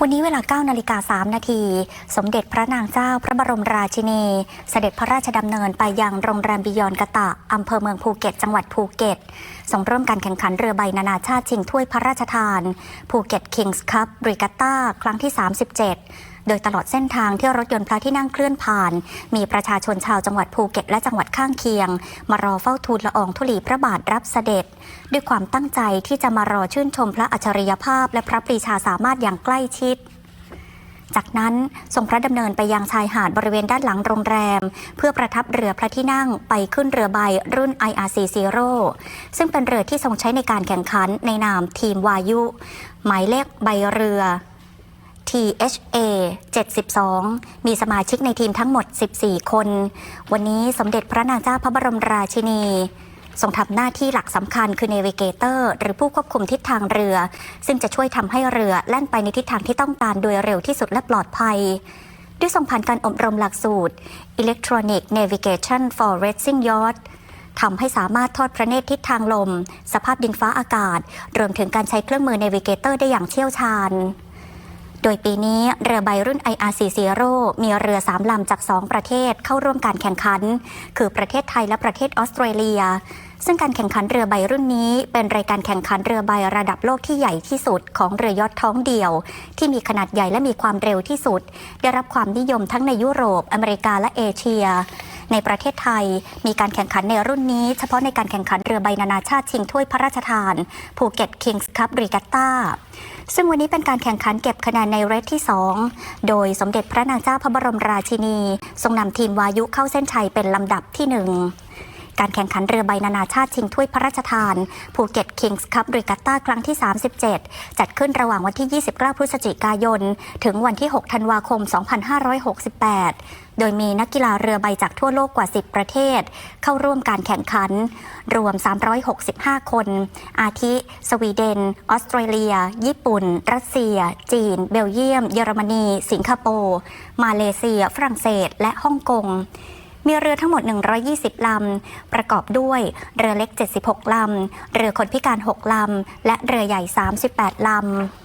วันนี้เวลา9นาฬิกา3นาที สมเด็จพระนางเจ้าพระบรมราชินี เสด็จพระราชดำเนินไปยังโรงแรมบิยอนกะตะ อำเภอเมืองภูเก็ต จังหวัดภูเก็ต ส่งเริ่มการแข่งขันเรือใบนานาชาติชิงถ้วยพระราชทาน ภูเก็ตคิงส์คัพบริกัตตาครั้งที่ 37 โดยตลอดเส้นทางที่รถยนต์พระที่นั่งเคลื่อนผ่าน มีประชาชนชาวจังหวัดภูเก็ตและจังหวัดข้างเคียง มารอเฝ้าทูลละอองธุลีพระบาทรับเสด็จ ด้วยความตั้งใจที่จะมารอชื่นชมพระอัจฉริยภาพ และพระปรีชาสามารถอย่างใกล้ชิดจากนั้นทรงพระดำเนินไปยังชายหาดบริเวณด้านหลังโรงแรม เพื่อประทับเรือพระที่นั่งไปขึ้นเรือใบรุ่น IRC Zero ซึ่งเป็นเรือที่ทรงใช้ในการแข่งขันในนามทีมวายุ หมายเลขใบเรือ THA 72 มีสมาชิกในทีมทั้งหมด 14 คน วันนี้สมเด็จพระนางเจ้าพระบรมราชินีทรงทำหน้าที่หลักสำคัญคือเนวิเกเตอร์หรือผู้ควบคุมทิศทางเรือ ซึ่งจะช่วยทำให้เรือแล่นไปในทิศทางที่ต้องการโดยเร็วที่สุดและปลอดภัย ด้วยทรงผ่านการอบรมหลักสูตร Electronic Navigation for Racing Yacht ทำให้สามารถทอดพระเนตรทิศทางลม สภาพดินฟ้าอากาศ รวมถึงการใช้เครื่องมือเนวิเกเตอร์ได้อย่างเชี่ยวชาญ โดยปีนี้เรือใบรุ่น IRC Zero มีเรือ3ลำจาก 2 ประเทศเข้าร่วมการแข่งขัน คือประเทศไทยและประเทศออสเตรเลีย ซึ่งการแข่งขันเรือใบรุ่นนี้ เป็นรายการแข่งขันเรือใบระดับโลกที่ใหญ่ที่สุดของเรือยอทท้องเดี่ยว ที่มีขนาดใหญ่และมีความเร็วที่สุด ได้รับความนิยมทั้งในยุโรป อเมริกาและเอเชีย ในประเทศไทย มีการแข่งขันในรุ่นนี้ เฉพาะในการแข่งขันเรือใบนานาชาติชิงถ้วยพระราชทานภูเก็ตคิงส์คัพรีกัตตาซึ่งวันนี้เป็นการแข่งขันเก็บคะแนนในเรทที่ 2 โดยสมเด็จพระนางเจ้าพระบรมราชินี ทรงนำทีมวายุเข้าเส้นชัยเป็นลำดับที่หนึ่ง การแข่งขันเรือใบนานาชาติชิงถ้วยพระราชทานภูเก็ตคิงส์คัพรีกัตตาครั้งที่ 37 จัดขึ้นระหว่างวันที่ 29 พฤศจิกายน ถึงวันที่ 6 ธันวาคม 2568 โดยมีนักกีฬาเรือใบจากทั่วโลกกว่า 10 ประเทศ เข้าร่วมการแข่งขัน รวม 365 คน อาทิ สวีเดน ออสเตรเลีย ญี่ปุ่น รัสเซีย จีน เบลเยียม เยอรมนี สิงคโปร์ มาเลเซีย ฝรั่งเศส และฮ่องกง มีเรือทั้งหมด 120 ลำ ประกอบด้วย เรือเล็ก 76 ลำ เรือคนพิการ 6 ลำ และเรือใหญ่ 38 ลำ